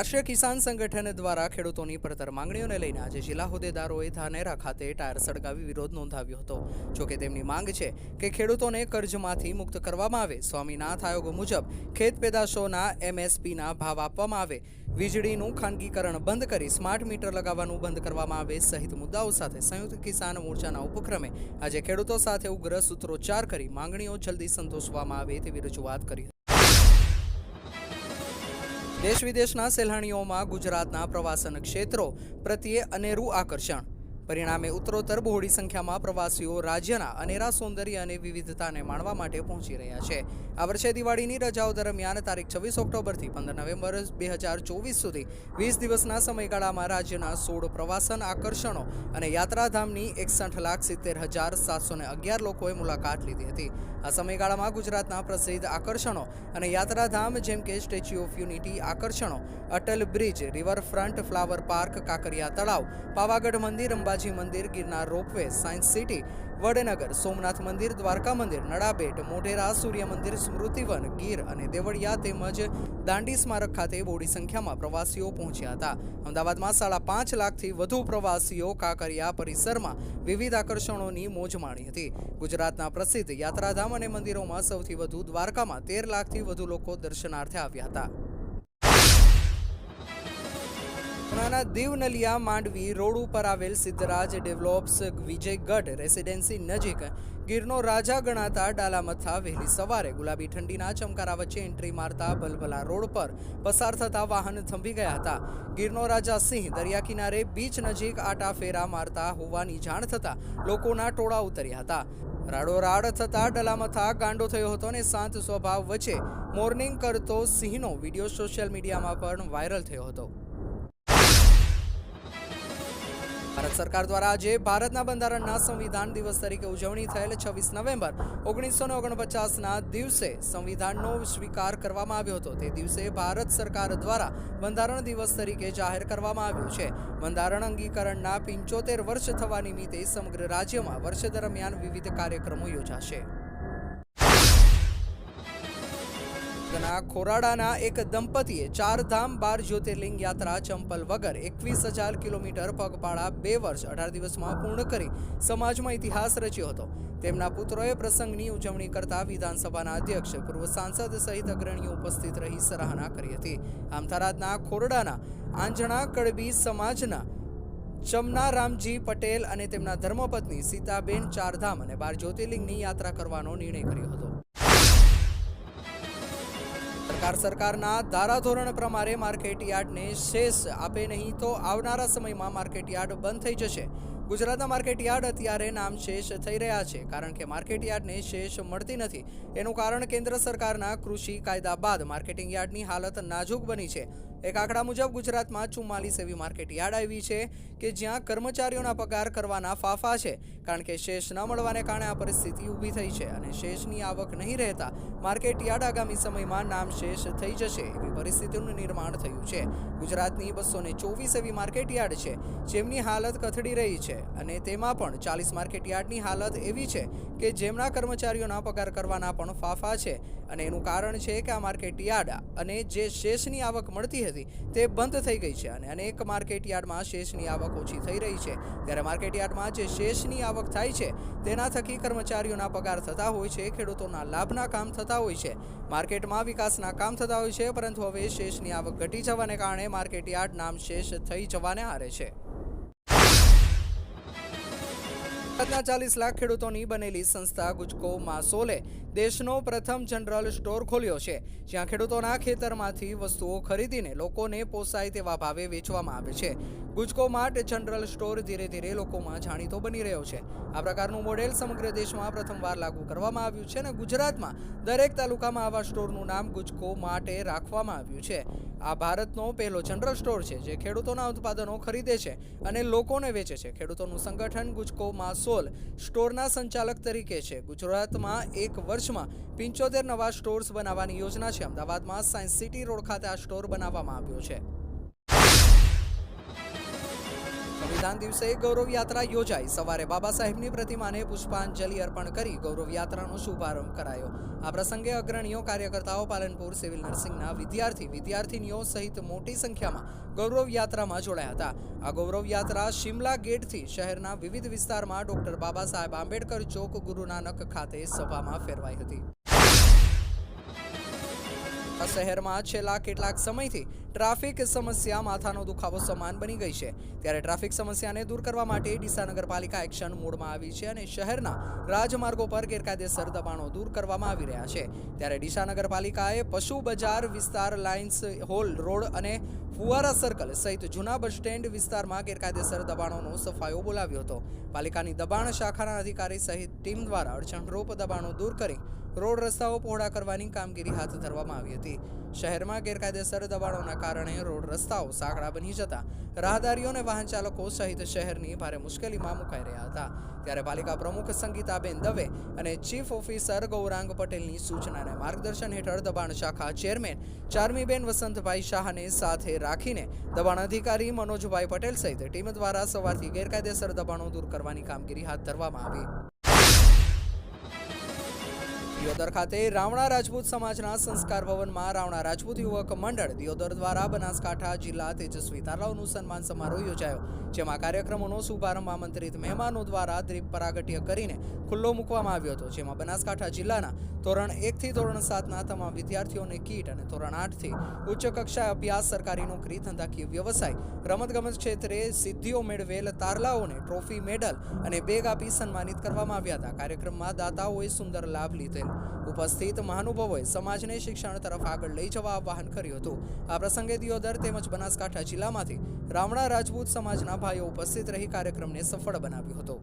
રાષ્ટ્રીય કિસાન સંગઠન દ્વારા ખેડૂતોની પડતર માંગણીઓને લઈને આજે જિલ્લા હોદ્દેદારોએ ધાનેરા ખાતે ટાયર સળગાવી વિરોધ નોંધાવ્યો હતો. જોકે તેમની માંગ છે કે ખેડૂતોને કર્જમાંથી મુક્ત કરવામાં આવે, સ્વામીનાથ આયોગ મુજબ ખેત પેદાશોના એમએસપીના ભાવ આપવામાં આવે, વીજળીનું ખાનગીકરણ બંધ કરી સ્માર્ટ મીટર લગાવવાનું બંધ કરવામાં આવે સહિત મુદ્દાઓ સાથે સંયુક્ત કિસાન મોરચાના ઉપક્રમે આજે ખેડૂતો સાથે ઉગ્ર સૂત્રોચ્ચાર કરી માંગણીઓ જલ્દી સંતોષવામાં આવે તેવી રજૂઆત કરી દેશ વિદેશના સહેલાણીઓમાં ગુજરાતના પ્રવાસન ક્ષેત્રો પ્રત્યે અનેરું આકર્ષણ. પરિણામે ઉત્તરોત્તર બહોળી સંખ્યામાં પ્રવાસીઓ રાજ્યના અનેરા સૌંદર્ય અને વિવિધતાને માણવા માટે પહોંચી રહ્યા છે. આ વર્ષે દિવાળીની રજાઓ દરમિયાન તારીખ છવ્વીસ ઓક્ટોબરથી પંદર નવેમ્બર બે હજાર ચોવીસ સુધી વીસ દિવસના સમયગાળામાં રાજ્યના સોળ પ્રવાસન આકર્ષણો અને યાત્રાધામની એકસઠ લાખ સિત્તેર હજાર સાતસો ને અગિયાર લોકોએ મુલાકાત લીધી હતી. આ સમયગાળામાં ગુજરાતના પ્રસિદ્ધ આકર્ષણો અને યાત્રાધામ જેમ કે સ્ટેચ્યુ ઓફ યુનિટી આકર્ષણો, Atal bridge, riverfront flower park, Kankaria તળાવ, પાવાગઢ મંદિર, અંબાજી મંદિર, Girnar ropeway, science city, Vadnagar, Somnath મંદિર, દ્વારકા મંદિર, નડાબેટ, મોઢેરા, સૂર્ય મંદિર, સ્મૃતિવન, ગીર અને દેવળિયા તેમજ દાંડી સ્મારક ખાતે બોડી સંખ્યામાં પ્રવાસીઓ પહોંચ્યા હતા. અમદાવાદમાં સાડા પાંચ લાખથી વધુ પ્રવાસીઓ કાંકરિયા પરિસરમાં વિવિધ આકર્ષણોની મોજ માણી હતી. ગુજરાતના પ્રસિદ્ધ યાત્રાધામ અને મંદિરોમાં સૌથી વધુ દ્વારકામાં તેર લાખથી વધુ લોકો દર્શનાર્થે આવ્યા હતા. પુણાના દીવનલિયા માંડવી રોડ ઉપર આવેલ સિદ્ધરાજ ડેવલોપ્સ વિજયગઢ રેસિડેન્સી નજીક ગીરનો રાજા ગણાતા ડાલામથા વહેલી સવારે ગુલાબી ઠંડીના ચમકારા વચ્ચે એન્ટ્રી મારતા બલબલા રોડ પર પસાર થતા વાહન થંભી ગયા હતા. ગીરનો રાજા સિંહ દરિયા કિનારે બીચ નજીક આટા ફેરા મારતા હોવાની જાણ થતા લોકોના ટોળા ઉતર્યા હતા. રાડોરાડ થતા ડલામથા ગાંડો થયો હતો અને શાંત સ્વભાવ વચ્ચે મોર્નિંગ કરતો સિંહનો વીડિયો સોશિયલ મીડિયામાં પણ વાયરલ થયો હતો. ભારત સરકાર દ્વારા આજે ભારતના બંધારણના સંવિધાન દિવસ તરીકે ઉજવણી થયેલ છવ્વીસ નવેમ્બર, ઓગણીસો ને ઓગણપચાસના દિવસે સંવિધાનનો સ્વીકાર કરવામાં આવ્યો હતો. તે દિવસે ભારત સરકાર દ્વારા બંધારણ દિવસ તરીકે જાહેર કરવામાં આવ્યું છે. બંધારણ અંગીકરણના પિંચોતેર વર્ષ થવા નિમિત્તે સમગ્ર રાજ્યમાં વર્ષ દરમિયાન વિવિધ કાર્યક્રમો યોજાશે. ના ખોરાડાના એક દંપતીએ ચાર ધામ બાર જ્યોતિર્લિંગ યાત્રા ચંપલ વગર એકવીસ હજાર કિલોમીટર પગપાળા બે વર્ષ અઢાર દિવસમાં પૂર્ણ કરી સમાજમાં ઇતિહાસ રચ્યો હતો. તેમના પુત્રોએ પ્રસંગની ઉજવણી કરતા વિધાનસભાના અધ્યક્ષ, પૂર્વ સાંસદ સહિત અગ્રણીઓ ઉપસ્થિત રહી સરાહના કરી હતી. આમ થરાદના ખોરડાના આંજણા કડબી સમાજના ચમનારામજી પટેલ અને તેમના ધર્મપત્ની સીતાબેન ચારધામ અને બાર જ્યોતિર્લિંગની યાત્રા કરવાનો નિર્ણય કર્યો હતો. સરકાર સરકારના ધારાધોરણ પ્રમાણે માર્કેટ યાર્ડને શેષ આપે નહીં તો આવનારા સમયમાં માર્કેટ યાર્ડ બંધ થઈ જશે. ગુજરાતના માર્કેટ યાર્ડ અત્યારે નામ શેષ થઈ રહ્યા છે, કારણ કે માર્કેટ યાર્ડને શેષ મળતી નથી. એનું કારણ કેન્દ્ર સરકારના કૃષિ કાયદા બાદ માર્કેટિંગ યાર્ડની હાલત નાજુક બની છે. એક આંકડા મુજબ, ગુજરાતમાં ચુમ્માલીસ એવી માર્કેટ યાર્ડ આવી છે કે જ્યાં કર્મચારીઓના પગાર કરવાના ફાફા છે, કારણ કે શેષ ન મળવાને કારણે આ પરિસ્થિતિ ઊભી થઈ છે અને શેષની આવક નહીં રહેતા માર્કેટ યાર્ડ આગામી સમયમાં નામ શેષ થઈ જશે એવી પરિસ્થિતિનું નિર્માણ થયું છે. ગુજરાતની બસો ચોવીસ એવી માર્કેટ યાર્ડ છે, જેમની હાલત કથળી રહી છે. અને તેમાં પણ ચાલીસ માર્કેટ યાર્ડની હાલત એવી છે કે જેમના કર્મચારીઓના પગાર કરવાના પણ ફાફા છે. અને એનું કારણ છે કે આ માર્કેટ યાર્ડ અને જે શેષની આવક મળતી હતી તે બંધ થઈ ગઈ છે અને અનેક માર્કેટ યાર્ડમાં શેષની આવક ઓછી થઈ રહી છે. ત્યારે માર્કેટ યાર્ડમાં જે શેષની આવક થાય છે તેના થકી કર્મચારીઓના પગાર થતા હોય છે, ખેડૂતોના લાભના કામ થતા હોય છે, માર્કેટમાં વિકાસના કામ થતા હોય છે, પરંતુ હવે શેષની આવક ઘટી જવાને કારણે માર્કેટ યાર્ડ નામ શેષ થઈ જવાને હારે છે. ભારતના ચાલીસ લાખ ખેડૂતોની બનેલી સંસ્થા ગુજકો માસોલે દેશનો પ્રથમ જનરલ સ્ટોર ખોલ્યો છે, જ્યાં ખેડૂતોના ખેતરમાંથી વસ્તુઓ ખરીદીને લોકોને પોસાય તેવા ભાવે વેચવામાં આવે છે. ગુજકો માર્ટ જનરલ સ્ટોર ધીરે ધીરે લોકોમાં જાણીતો બની રહ્યો છે. આ પ્રકારનું મોડેલ સમગ્ર દેશમાં પ્રથમવાર લાગુ કરવામાં આવ્યું છે અને ગુજરાતમાં દરેક તાલુકામાં આવા સ્ટોરનું નામ ગુજકો માટે રાખવામાં આવ્યું છે. આ ભારતનો પહેલો જનરલ સ્ટોર છે, જે ખેડૂતોના ઉત્પાદનો ખરીદે છે અને લોકોને વેચે છે. ખેડૂતોનું સંગઠન ગુજકો માસોલ સ્ટોરના સંચાલક તરીકે છે. ગુજરાતમાં એક વર્ષમાં પિંચોતેર નવા સ્ટોર્સ બનાવવાની યોજના છે. અમદાવાદમાં સાયન્સ સિટી રોડ ખાતે આ સ્ટોર બનાવવામાં આવ્યો છે. સંવિધાન દિવસે ગૌરવ યાત્રા યોજાઈ. સવારે બાબા સાહેબની પ્રતિમાને પુષ્પાંજલિ અર્પણ કરી ગૌરવ યાત્રાનો શુભારંભ કરાયો. આ પ્રસંગે અગ્રણીઓ, કાર્યકર્તાઓ, પાલનપુર સિવિલ નર્સિંગના વિદ્યાર્થી, વિદ્યાર્થીનીઓ સહિત મોટી સંખ્યામાં ગૌરવ યાત્રામાં જોડાયા હતા. આ ગૌરવ યાત્રા શિમલા ગેટથી શહેરના વિવિધ વિસ્તારમાં ડોક્ટર બાબા સાહેબ આંબેડકર ચોક ગુરુ નાનક ખાતે સભામાં ફેરવાઈ હતી. આ શહેરમાં છેલ્લા કેટલાક સમયથી ટ્રાફિક સમસ્યા માથાનો દુખાવો સમાન બની ગઈ છે. ત્યારે ટ્રાફિક સમસ્યાને દૂર કરવા માટે ડીસા નગરપાલિકા એક્શન મોડમાં આવી છે અને શહેરના રાજમાર્ગો પર ગેરકાયદેસર દબાણો દૂર કરવામાં આવી રહ્યા છે. ત્યારે ડીસા નગરપાલિકાએ પશુ બજાર વિસ્તાર લાઇન્સ હોલ રોડ અને ફુવારા સર્કલ સહિત જૂના બસ સ્ટેન્ડ વિસ્તારમાં ગેરકાયદેસર દબાણોનો સફાયો બોલાવ્યો હતો. પાલિકાની દબાણ શાખાના અધિકારી સહિત ટીમ દ્વારા અડચણરૂપ દબાણો દૂર કરી રોડ રસ્તાઓ પહોળા કરવાની કામગીરી હાથ ધરવામાં આવી હતી. શહેરમાં ગેરકાયદેસર દબાણોના કારણે રોડ રસ્તાઓ સાંકડા બની જતા રાહદારીઓ અને વાહન ચાલકો સહિત શહેરની ભારે મુશ્કેલીમાં મુકાઈ રહ્યા હતા. ત્યારે પાલિકા પ્રમુખ સંગીતાબેન દવે અને ચીફ ઓફિસર ગૌરાંગ પટેલની સૂચના અને માર્ગદર્શન હેઠળ દબાણ શાખા ચેરમેન ચારમીબેન વસંતભાઈ શાહને સાથે રાખીને દબાણ અધિકારી મનોજભાઈ પટેલ સહિત ટીમ દ્વારા સવારથી ગેરકાયદેસર દબાણો દૂર કરવાની કામગીરી હાથ ધરવામાં આવી. દિયોદર ખાતે રાવણા રાજપૂત સમાજના સંસ્કાર ભવનમાં રાવણા રાજપૂત યુવક મંડળ દિયોદર દ્વારા બનાસકાંઠા જિલ્લા તેજસ્વી તારાઓનું સન્માન સમારોહ યોજાયો, જેમાં કાર્યક્રમોનો શુભારંભ આમંત્રિત મહેમાનો દ્વારા દ્રીપ પરાગટ્ય કરીને ખુલ્લો મૂકવામાં આવ્યો હતો, જેમાં બનાસકાંઠા જિલ્લાના ધોરણ એકથી ધોરણ સાતના તમામ વિદ્યાર્થીઓને કીટ અને ધોરણ આઠથી ઉચ્ચ કક્ષાએ અભ્યાસ, સરકારી નોકરી, ધંધાકીય વ્યવસાય, રમતગમત ક્ષેત્રે સિદ્ધિઓ મેળવેલ તારલાઓને ટ્રોફી, મેડલ અને બેગ આપી સન્માનિત કરવામાં આવ્યા હતા. કાર્યક્રમમાં દાતાઓએ સુંદર લાભ લીધેલ. ઉપસ્થિત મહાનુભાવોએ સમાજને શિક્ષણ તરફ આગળ લઈ જવા આહ્વાન કર્યું હતું. આ પ્રસંગે દિયોદર તેમજ બનાસકાંઠા જિલ્લામાંથી રામણા રાજપૂત સમાજના ભાઈઓ ઉપસ્થિત રહી કાર્યક્રમને સફળ બનાવ્યો હતો.